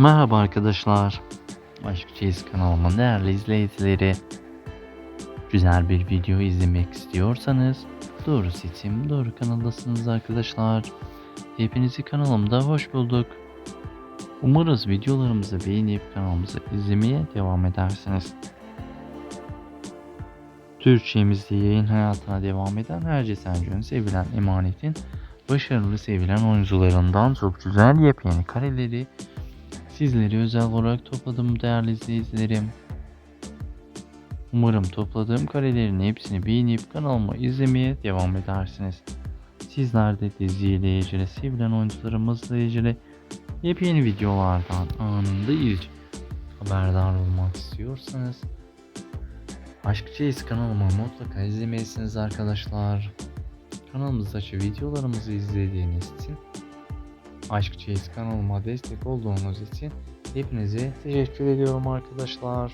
Merhaba arkadaşlar. Aşk Çeyiz kanalımın değerli izleyicileri. Güzel bir video izlemek istiyorsanız doğru seçim doğru kanaldasınız arkadaşlar. Hepinizi kanalımda hoş bulduk. Umarız videolarımızı beğenip kanalımızı izlemeye devam edersiniz. Türkçemizde yayın hayatına devam eden Herce Sencio'nun sevilen emanetin başarılı sevilen oyuncularından çok güzel yepyeni kareleri sizleri özel olarak topladım değerli izleyicilerim. Umarım topladığım karelerin hepsini beğenip kanalıma izlemeye devam edersiniz. Sizler de diziyle ilgili sevilen oyuncularımızla ilgili yepyeni videolardan anında ilk haberdar olmak istiyorsanız Aşk Çeyiz kanalıma mutlaka izlemelisiniz arkadaşlar. Kanalımızdaki videolarımızı izlediğiniz için Aşk Çeyiz kanalıma destek olduğunuz için hepinize teşekkür ediyorum arkadaşlar.